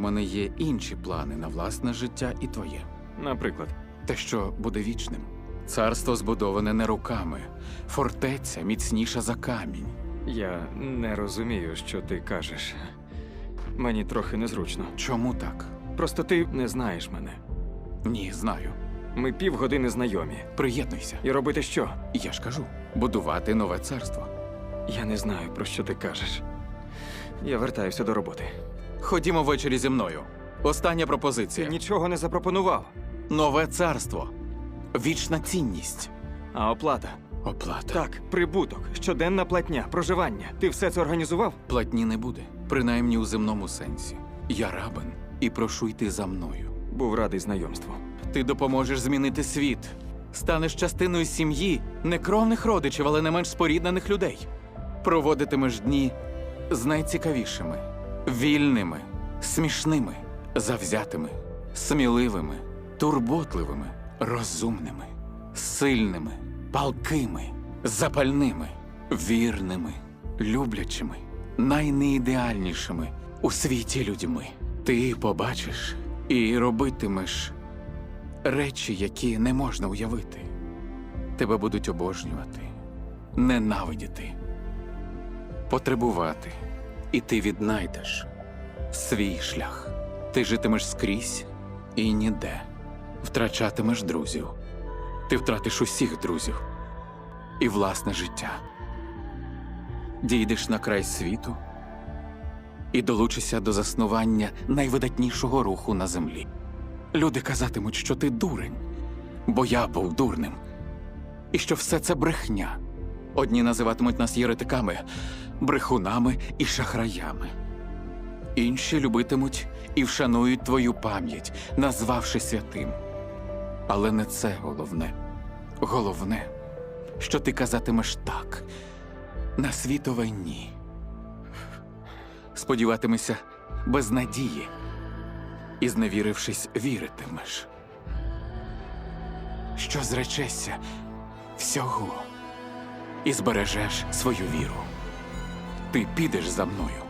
У мене є інші плани на власне життя і твоє. Наприклад, Те, що буде вічним. Царство збудоване не руками, фортеця міцніша за камінь. я не розумію, що ти кажеш. Мені трохи незручно. Чому так? Просто ти не знаєш мене. Ні, знаю. Ми півгодини знайомі. Приєднуйся. І робити що? Я ж кажу, будувати нове царство. Я не знаю, про що ти кажеш. Я вертаюся до роботи. Ходімо ввечері зі мною. Остання Ти пропозиція. нічого не запропонував. Нове царство. Вічна цінність. А оплата? Оплата. Так, прибуток, щоденна платня, проживання. Ти все це організував? Платні не буде, принаймні у земному сенсі. Я рабин і прошу йти за мною. Був радий знайомству. Ти допоможеш змінити світ. Станеш частиною сім'ї, не кровних родичів, але не менш споріднених людей. Проводитимеш дні з найцікавішими, вільними, смішними, завзятими, сміливими, турботливими, розумними, сильними, палкими, запальними, вірними, люблячими, найнеідеальнішими у світі людьми. Ти побачиш і робитимеш речі, які не можна уявити. Тебе будуть обожнювати, ненавидіти, потребувати, і ти віднайдеш свій шлях. Ти житимеш скрізь і ніде, втрачатимеш друзів. Ти втратиш усіх друзів і власне життя. Дійдеш на край світу і долучишся до заснування найвидатнішого руху на землі. Люди казатимуть, що ти дурень, бо я був дурним, і що все це брехня. Одні називатимуть нас єретиками, брехунами і шахраями. Інші любитимуть і вшанують твою пам'ять, назвавши святим. Але не це головне. Головне, що ти казатимеш так, на світове ні. Сподіватимешся без надії і, зневірившись, віритимеш, що зречешся всього і збережеш свою віру. Ти підеш за мною.